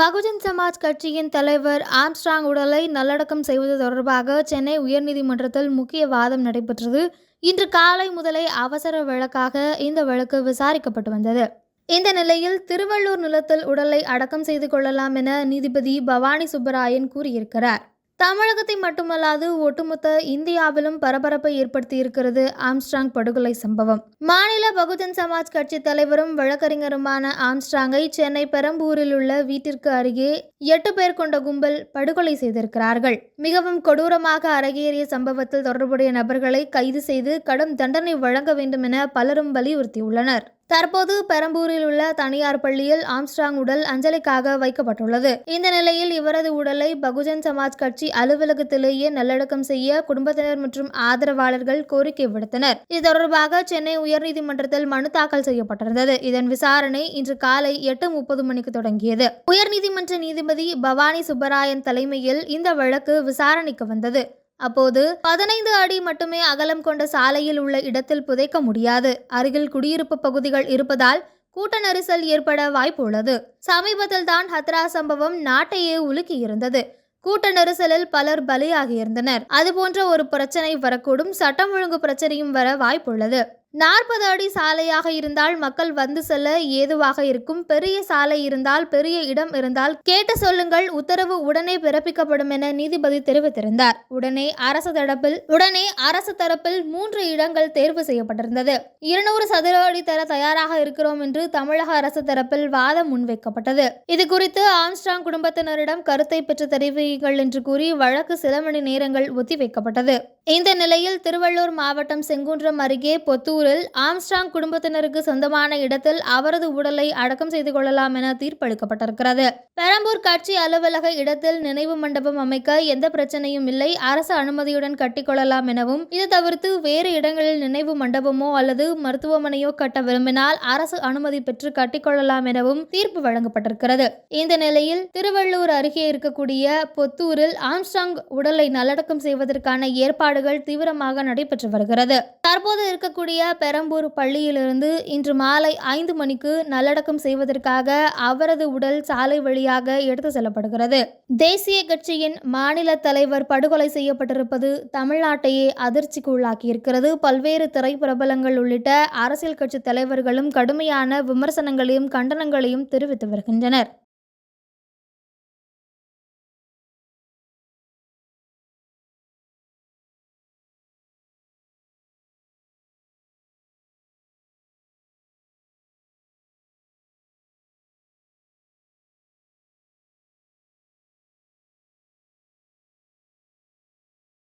பகுஜன் சமாஜ் கட்சியின் தலைவர் ஆம்ஸ்ட்ராங் உடலை நல்லடக்கம் செய்வது தொடர்பாக சென்னை உயர்நீதிமன்றத்தில் முக்கிய வாதம் நடைபெற்றது. இன்று காலை முதலே அவசர வழக்காக இந்த வழக்கு விசாரிக்கப்பட்டு வந்தது. இந்த நிலையில் திருவள்ளூர் நிலத்தில் உடலை அடக்கம் செய்து கொள்ளலாம் என நீதிபதி பவானி சுப்பராயன் கூறியிருக்கிறார். தமிழகத்தை மட்டுமல்லாது ஒட்டுமொத்த இந்தியாவிலும் பரபரப்பை ஏற்படுத்தியிருக்கிறது ஆம்ஸ்ட்ராங் படுகொலை சம்பவம். மாநில பகுஜன் சமாஜ் கட்சி தலைவரும் வழக்கறிஞருமான ஆம்ஸ்ட்ராங்கை சென்னை பெரம்பூரில் உள்ள வீட்டிற்கு அருகே எட்டு பேர் கொண்ட கும்பல் படுகொலை செய்திருக்கிறார்கள். மிகவும் கொடூரமாக அரங்கேறிய சம்பவத்தில் தொடர்புடைய நபர்களை கைது செய்து கடும் தண்டனை வழங்க வேண்டும் என பலரும் வலியுறுத்தியுள்ளனர். தற்போது பெரம்பூரில் உள்ள தனியார் பள்ளியில் ஆம்ஸ்ட்ராங் உடல் அஞ்சலிக்காக வைக்கப்பட்டுள்ளது. இந்த நிலையில் இவரது உடலை பகுஜன் சமாஜ் கட்சி அலுவலகத்திலேயே நல்லடக்கம் செய்ய குடும்பத்தினர் மற்றும் ஆதரவாளர்கள் கோரிக்கை விடுத்தனர். இது தொடர்பாக சென்னை உயர்நீதிமன்றத்தில் மனு தாக்கல் செய்யப்பட்டிருந்தது. இதன் விசாரணை இன்று காலை எட்டு முப்பது மணிக்கு தொடங்கியது. உயர்நீதிமன்ற நீதிபதி பவானி சுப்பராயன் தலைமையில் இந்த வழக்கு விசாரணைக்கு வந்தது. அப்போது பதினைந்து அடி மட்டுமே அகலம் கொண்ட சாலையில் உள்ள இடத்தில் புதைக்க முடியாது. அருகில் குடியிருப்பு பகுதிகள் இருப்பதால் கூட்ட நெரிசல் ஏற்பட வாய்ப்பு உள்ளது. சமீபத்தில் தான் ஹத்ரா சம்பவம் நாட்டையே உலுக்கி இருந்தது. கூட்ட நெரிசலில் பலர் பலியாகியிருந்தனர் அதுபோன்ற ஒரு பிரச்சனை வரக்கூடும். சட்டம் ஒழுங்கு பிரச்சனையும் வர வாய்ப்புள்ளது நாற்பது அடி சாலையாக இருந்தால் மக்கள் வந்து செல்ல ஏதுவாக இருக்கும். பெரிய சாலை இருந்தால் பெரிய இடம் இருந்தால் கேட்டு சொல்லுங்கள். உத்தரவு உடனே பிறப்பிக்கப்படும் என நீதிபதி தெரிவித்திருந்தார். உடனே அரசு தரப்பில் உடனே அரசு தரப்பில் மூன்று இடங்கள் தேர்வு செய்யப்பட்டிருந்தது. இருநூறு சதுர அடி தர தயாராக இருக்கிறோம் என்று தமிழக அரசு தரப்பில் வாதம் முன்வைக்கப்பட்டது. இது குறித்து ஆம்ஸ்டாங் குடும்பத்தினரிடம் கருத்தை பெற்று தெரிவியுங்கள் என்று கூறி வழக்கு சில மணி நேரங்கள் ஒத்திவைக்கப்பட்டது. இந்த நிலையில் திருவள்ளூர் மாவட்டம் செங்குன்றம் அருகே பொத்தூரில் ஆம்ஸ்ட்ராங் குடும்பத்தினருக்கு சொந்தமான இடத்தில் அவரது உடலை அடக்கம் செய்து கொள்ளலாம் என தீர்ப்பளிக்கப்பட்டிருக்கிறது. பெரம்பூர் கட்சி அலுவலக இடத்தில் நினைவு மண்டபம் அமைக்க எந்த பிரச்சனையும் இல்லை. அரசு அனுமதியுடன் கட்டிக்கொள்ளலாம் எனவும் இது தவிர்த்து வேறு இடங்களில் நினைவு மண்டபமோ அல்லது மருத்துவமனையோ கட்ட விரும்பினால் அரசு அனுமதி பெற்று கட்டிக்கொள்ளலாம் எனவும் தீர்ப்பு வழங்கப்பட்டிருக்கிறது. இந்த நிலையில் திருவள்ளூர் அருகே இருக்கக்கூடிய பொத்தூரில் ஆம்ஸ்ட்ராங் உடலை நல்லடக்கம் செய்வதற்கான ஏற்பாடு செயல்பாடுகள் தீவிரமாக நடைபெற்று வருகிறது. தற்போது இருக்கக்கூடிய பெரம்பூர் பள்ளியிலிருந்து இன்று மாலை ஐந்து மணிக்கு நல்லடக்கம் செய்வதற்காக அவரது உடல் சாலை வழியாக எடுத்து செல்லப்படுகிறது. தேசிய கட்சியின் மாநில தலைவர் படுகொலை செய்யப்பட்டிருப்பது தமிழ்நாட்டையே அதிர்ச்சிக்கு உள்ளாக்கியிருக்கிறது பல்வேறு திரைப்பிரபலங்கள் உள்ளிட்ட அரசியல் கட்சி தலைவர்களும் கடுமையான விமர்சனங்களையும் கண்டனங்களையும் தெரிவித்து வருகின்றனர்.